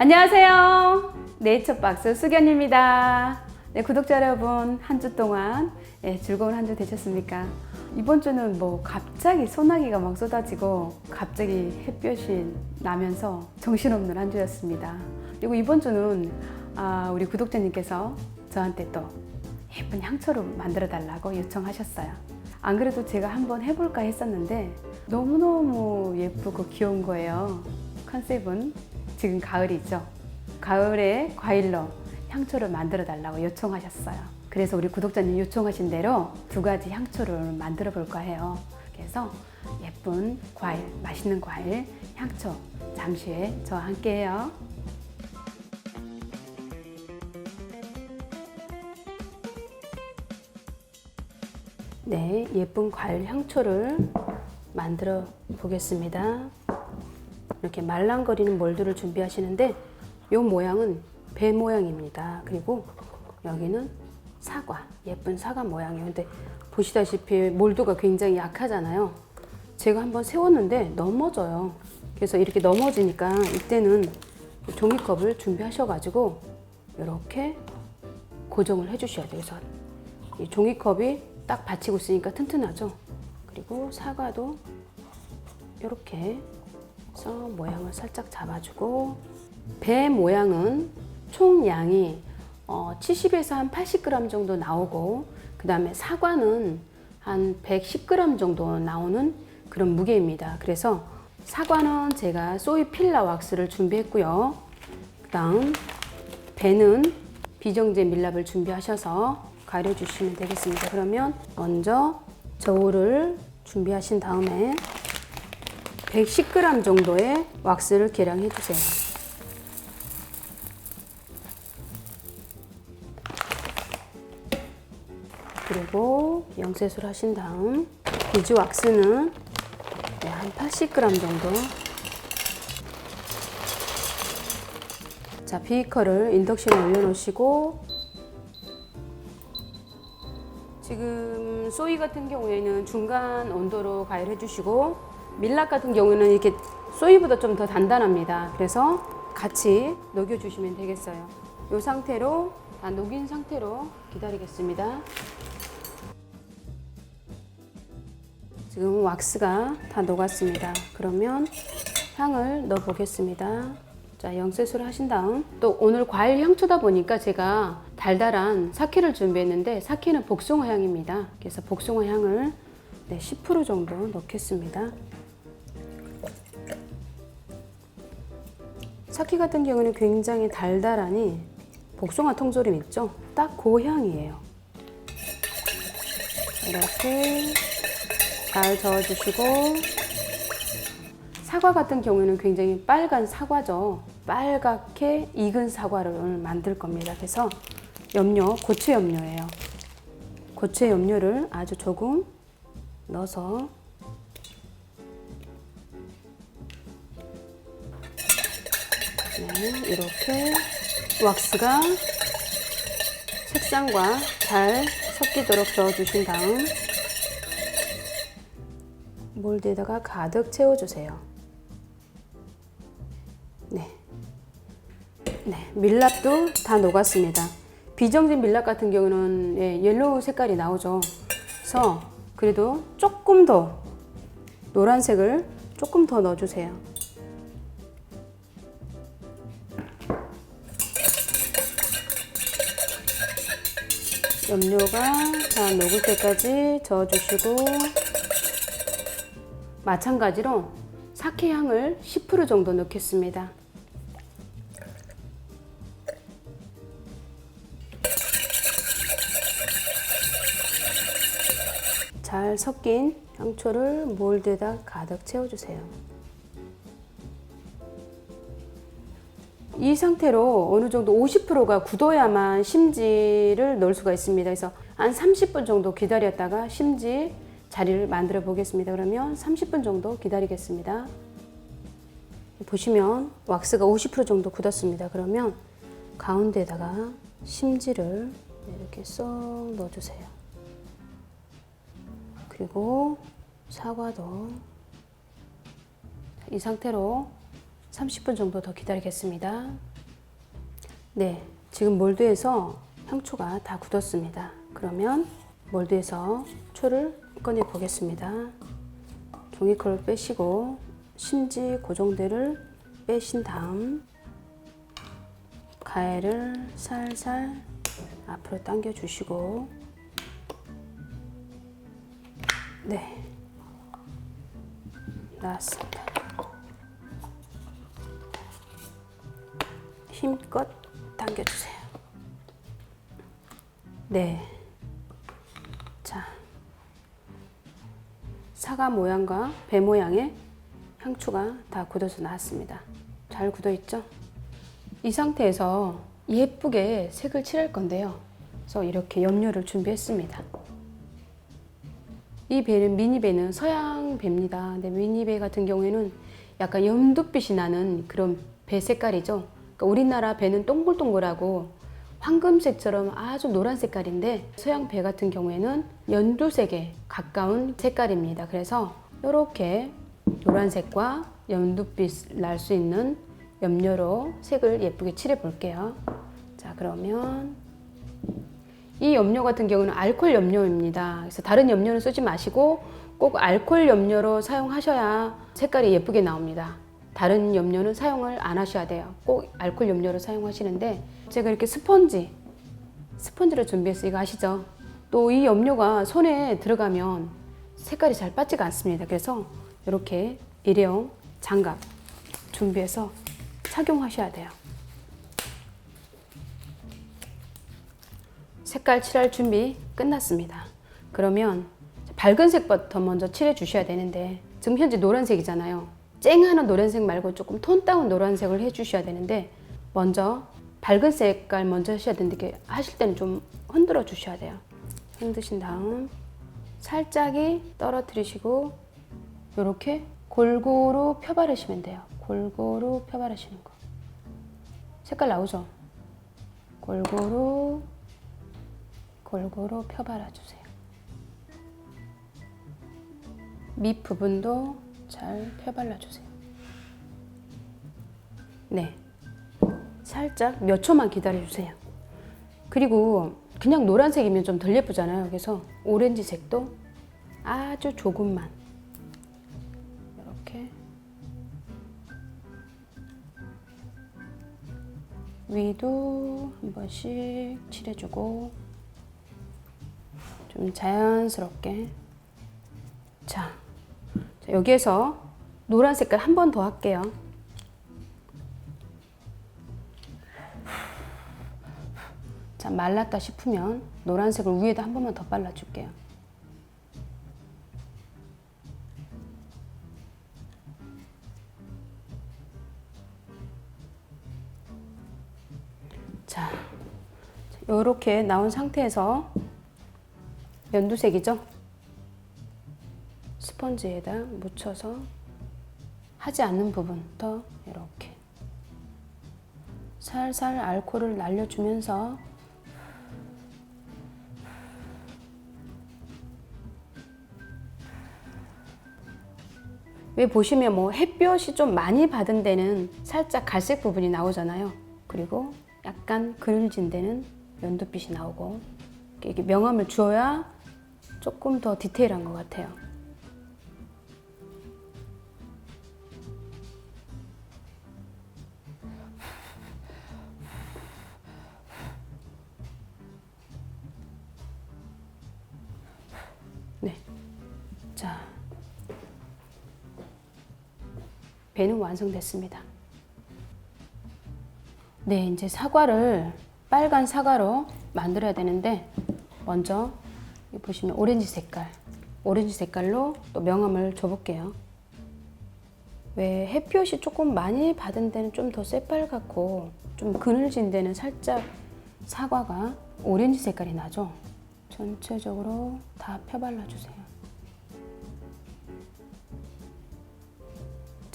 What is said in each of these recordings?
안녕하세요. 네이처박스 수견입니다. 네, 구독자 여러분, 한 주 동안 네, 즐거운 한 주 되셨습니까? 이번 주는 뭐 갑자기 소나기가 막 쏟아지고 갑자기 햇볕이 나면서 정신없는 한 주였습니다. 그리고 이번 주는 아, 우리 구독자님께서 저한테 또 예쁜 향초를 만들어 달라고 요청하셨어요. 안 그래도 제가 한번 해볼까 했었는데 너무너무 예쁘고 귀여운 거예요. 컨셉은 지금 가을이죠. 가을에 과일로 향초를 만들어 달라고 요청하셨어요. 그래서 우리 구독자님 요청하신 대로 두 가지 향초를 만들어 볼까 해요. 그래서 예쁜 과일, 맛있는 과일, 향초 잠시 후에 저와 함께 해요. 네, 예쁜 과일 향초를 만들어 보겠습니다. 이렇게 말랑거리는 몰드를 준비하시는데 이 모양은 배 모양입니다. 그리고 여기는 사과, 예쁜 사과 모양이에요. 근데 보시다시피 몰드가 굉장히 약하잖아요. 제가 한번 세웠는데 넘어져요. 그래서 이렇게 넘어지니까 이때는 종이컵을 준비하셔가지고 이렇게 고정을 해주셔야 돼요. 그래서 이 종이컵이 딱 받치고 있으니까 튼튼하죠. 그리고 사과도 이렇게 해서 모양을 살짝 잡아주고 배 모양은 총 양이 어, 70에서 한 80g 정도 나오고 그 다음에 사과는 한 110g 정도 나오는 그런 무게입니다. 그래서 사과는 제가 소이 필라 왁스를 준비했고요. 그 다음 배는 비정제 밀랍을 준비하셔서 가려주시면 되겠습니다. 그러면 먼저 저울을 준비하신 다음에 110g 정도의 왁스를 계량해 주세요. 그리고 영세술 하신 다음 비즈 왁스는 네, 한 80g 정도 자 비커를 인덕션에 올려놓으시고 지금 소이 같은 경우에는 중간 온도로 가열해 주시고 밀랍 같은 경우에는 이렇게 소이보다 좀 더 단단합니다. 그래서 같이 녹여 주시면 되겠어요. 이 상태로 다 녹인 상태로 기다리겠습니다. 지금 왁스가 다 녹았습니다. 그러면 향을 넣어 보겠습니다. 자, 영세술 하신 다음 또 오늘 과일 향초다 보니까 제가 달달한 사케를 준비했는데 사케는 복숭아 향입니다. 그래서 복숭아 향을 네, 10% 정도 넣겠습니다. 사케 같은 경우는 굉장히 달달하니 복숭아 통조림 있죠? 딱 그 향이에요. 이렇게 잘 저어주시고 사과 같은 경우에는 굉장히 빨간 사과죠. 빨갛게 익은 사과를 만들 겁니다. 그래서 염료, 고체 염료예요. 고체 염료를 아주 조금 넣어서 네, 이렇게 왁스가 색상과 잘 섞이도록 저어주신 다음 몰드에다가 가득 채워주세요. 네. 네, 밀랍도 다 녹았습니다. 비정진 밀랍 같은 경우는 예, 옐로우 색깔이 나오죠. 그래서 그래도 조금 더 노란색을 조금 더 넣어주세요. 염료가 다 녹을 때까지 저어주시고 마찬가지로 사케 향을 10% 정도 넣겠습니다. 잘 섞인 향초를 몰드에다 가득 채워주세요. 이 상태로 어느 정도 50%가 굳어야만 심지를 넣을 수가 있습니다. 그래서 한 30분 정도 기다렸다가 심지 자리를 만들어 보겠습니다. 그러면 30분 정도 기다리겠습니다. 보시면 왁스가 50% 정도 굳었습니다. 그러면 가운데에다가 심지를 이렇게 쏙 넣어주세요. 그리고 사과도 이 상태로 30분 정도 더 기다리겠습니다. 네, 지금 몰드에서 향초가 다 굳었습니다. 그러면 몰드에서 초를 꺼내 보겠습니다. 종이컵을 빼시고 심지 고정대를 빼신 다음 가해를 살살 앞으로 당겨 주시고 네 나왔습니다. 힘껏 당겨주세요. 네. 자. 사과 모양과 배 모양의 향초가 다 굳어서 나왔습니다. 잘 굳어 있죠? 이 상태에서 예쁘게 색을 칠할 건데요. 그래서 이렇게 염료를 준비했습니다. 이 배는 미니배는 서양 배입니다. 근데 미니배 같은 경우에는 약간 연두빛이 나는 그런 배 색깔이죠. 그러니까 우리나라 배는 동글동글하고 황금색처럼 아주 노란 색깔인데 서양 배 같은 경우에는 연두색에 가까운 색깔입니다. 그래서 이렇게 노란색과 연두빛 날 수 있는 염료로 색을 예쁘게 칠해 볼게요. 자, 그러면 이 염료 같은 경우는 알코올 염료입니다. 그래서 다른 염료는 쓰지 마시고 꼭 알코올 염료로 사용하셔야 색깔이 예쁘게 나옵니다. 다른 염료는 사용을 안 하셔야 돼요. 꼭 알코올 염료로 사용하시는데 제가 이렇게 스펀지, 스펀지를 준비했어요. 이거 아시죠? 또 이 염료가 손에 들어가면 색깔이 잘 빠지가 않습니다. 그래서 이렇게 일회용 장갑 준비해서 착용하셔야 돼요. 색깔 칠할 준비 끝났습니다. 그러면 밝은 색부터 먼저 칠해 주셔야 되는데 지금 현재 노란색이잖아요. 쨍하는 노란색 말고 조금 톤 다운 노란색을 해 주셔야 되는데 먼저 밝은 색깔 먼저 하셔야 되는데 하실 때는 좀 흔들어 주셔야 돼요. 흔드신 다음 살짝이 떨어뜨리시고 이렇게 골고루 펴바르시면 돼요. 골고루 펴바르시는 거. 색깔 나오죠? 골고루 골고루 펴발라 주세요. 밑 부분도 잘 펴발라 주세요. 네. 살짝 몇 초만 기다려 주세요. 그리고 그냥 노란색이면 좀 덜 예쁘잖아요. 그래서 오렌지색도 아주 조금만 이렇게 위도 한 번씩 칠해주고 좀 자연스럽게 여기에서 노란 색깔 한 번 더 할게요. 자 말랐다 싶으면 노란색을 위에다 한 번만 더 발라줄게요. 자, 이렇게 나온 상태에서 연두색이죠? 스펀지에다 묻혀서 하지 않는 부분부터 이렇게 살살 알코올을 날려주면서 왜 보시면 뭐 햇볕이 좀 많이 받은 데는 살짝 갈색 부분이 나오잖아요. 그리고 약간 그늘진 데는 연두빛이 나오고 이렇게 명암을 주어야 조금 더 디테일한 것 같아요. 자. 배는 완성됐습니다. 네, 이제 사과를 빨간 사과로 만들어야 되는데 먼저 보시면 오렌지 색깔, 오렌지 색깔로 또 명암을 줘볼게요. 왜 햇볕이 조금 많이 받은 데는 좀 더 새빨갛고 좀 그늘진 데는 살짝 사과가 오렌지 색깔이 나죠. 전체적으로 다 펴발라 주세요.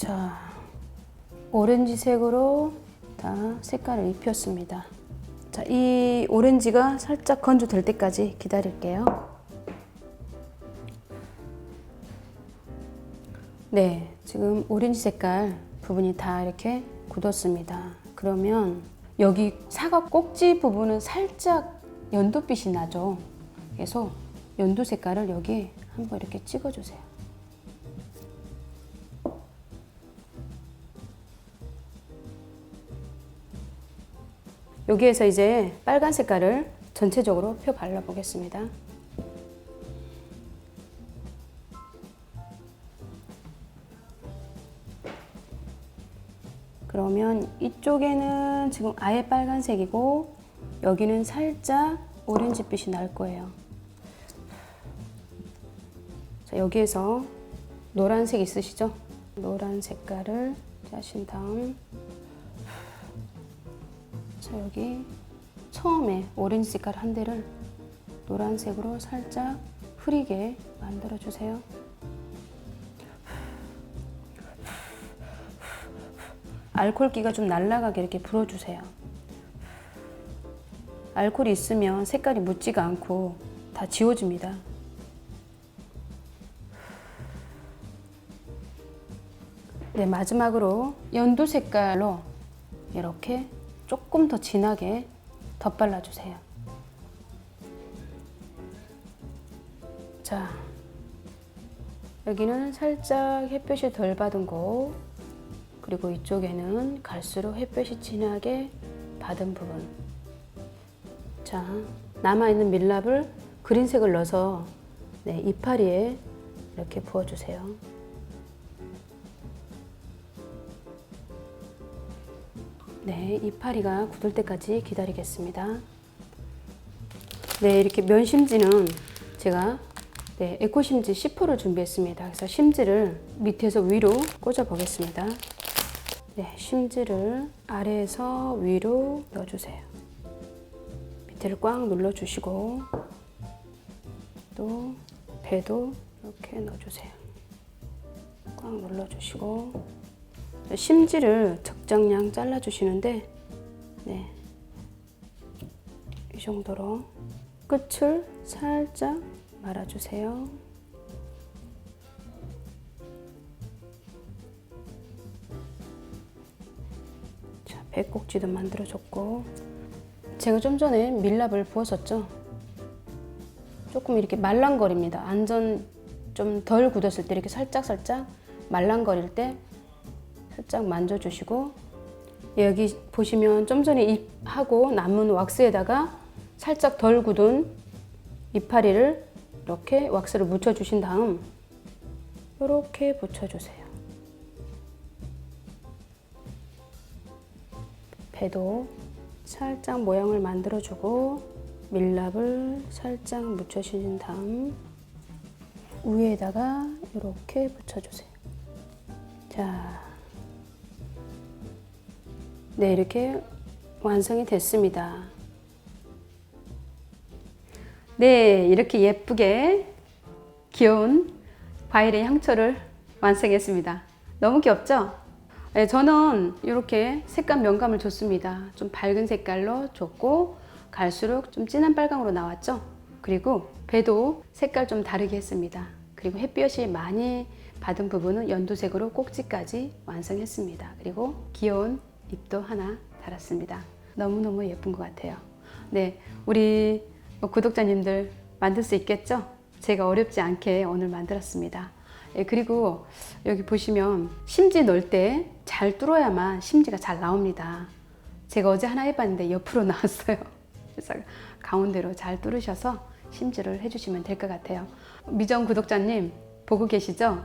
자, 오렌지색으로 다 색깔을 입혔습니다. 자, 이 오렌지가 살짝 건조될 때까지 기다릴게요. 네, 지금 오렌지 색깔 부분이 다 이렇게 굳었습니다. 그러면 여기 사과 꼭지 부분은 살짝 연두빛이 나죠. 그래서 연두 색깔을 여기 한번 이렇게 찍어주세요. 여기에서 이제 빨간 색깔을 전체적으로 펴 발라 보겠습니다. 그러면 이쪽에는 지금 아예 빨간색이고 여기는 살짝 오렌지빛이 날 거예요. 자, 여기에서 노란색 있으시죠? 노란 색깔을 짜신 다음 자, 여기 처음에 오렌지 색깔 한 대를 노란색으로 살짝 흐리게 만들어 주세요. 알콜기가 좀 날아가게 이렇게 불어주세요. 알콜이 있으면 색깔이 묻지가 않고 다 지워집니다. 네, 마지막으로 연두 색깔로 이렇게 조금 더 진하게 덧발라주세요. 자, 여기는 살짝 햇볕이 덜 받은 곳, 그리고 이쪽에는 갈수록 햇볕이 진하게 받은 부분. 자, 남아있는 밀랍을 그린색을 넣어서 네, 이파리에 이렇게 부어주세요. 네, 이파리가 굳을 때까지 기다리겠습니다. 네, 이렇게 면심지는 제가 네, 에코심지 10호를 준비했습니다. 그래서 심지를 밑에서 위로 꽂아 보겠습니다. 네, 심지를 아래에서 위로 넣어주세요. 밑에를 꽉 눌러주시고 또 배도 이렇게 넣어주세요. 꽉 눌러주시고 심지를 적정량 잘라주시는데 네, 이 정도로 끝을 살짝 말아주세요. 자, 배꼭지도 만들어줬고 제가 좀 전에 밀랍을 부었었죠. 조금 이렇게 말랑거립니다. 안전 좀 덜 굳었을 때 이렇게 살짝 살짝 말랑거릴 때 살짝 만져주시고 여기 보시면 좀 전에 잎하고 남은 왁스에다가 살짝 덜 굳은 이파리를 이렇게 왁스를 묻혀주신 다음 이렇게 붙여주세요. 배도 살짝 모양을 만들어주고 밀랍을 살짝 묻혀주신 다음 위에다가 이렇게 붙여주세요. 자, 네, 이렇게 완성이 됐습니다. 네, 이렇게 예쁘게 귀여운 과일의 향초를 완성했습니다. 너무 귀엽죠? 네, 저는 이렇게 색감 명감을 줬습니다. 좀 밝은 색깔로 줬고 갈수록 좀 진한 빨강으로 나왔죠? 그리고 배도 색깔 좀 다르게 했습니다. 그리고 햇볕이 많이 받은 부분은 연두색으로 꼭지까지 완성했습니다. 그리고 귀여운 잎도 하나 달았습니다. 너무너무 예쁜 것 같아요. 네, 우리 구독자님들 만들 수 있겠죠? 제가 어렵지 않게 오늘 만들었습니다. 예, 그리고 여기 보시면 심지 넣을 때 잘 뚫어야만 심지가 잘 나옵니다. 제가 어제 하나 해봤는데 옆으로 나왔어요. 그래서 가운데로 잘 뚫으셔서 심지를 해주시면 될 것 같아요. 미정 구독자님 보고 계시죠?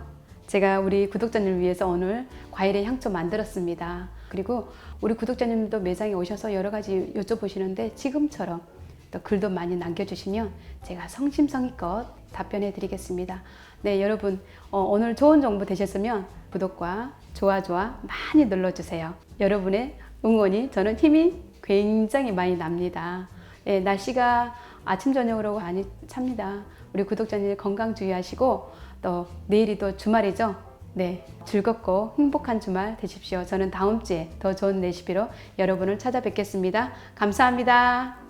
제가 우리 구독자님을 위해서 오늘 과일의 향초 만들었습니다. 그리고 우리 구독자님도 매장에 오셔서 여러 가지 여쭤보시는데 지금처럼 또 글도 많이 남겨주시면 제가 성심성의껏 답변해 드리겠습니다. 네, 여러분 어, 오늘 좋은 정보 되셨으면 구독과 좋아 좋아 많이 눌러주세요. 여러분의 응원이 저는 힘이 굉장히 많이 납니다. 네, 날씨가 아침 저녁으로 많이 찹니다. 우리 구독자님 건강 주의하시고 또 내일이 또 주말이죠. 네, 즐겁고 행복한 주말 되십시오. 저는 다음 주에 더 좋은 레시피로 여러분을 찾아뵙겠습니다. 감사합니다.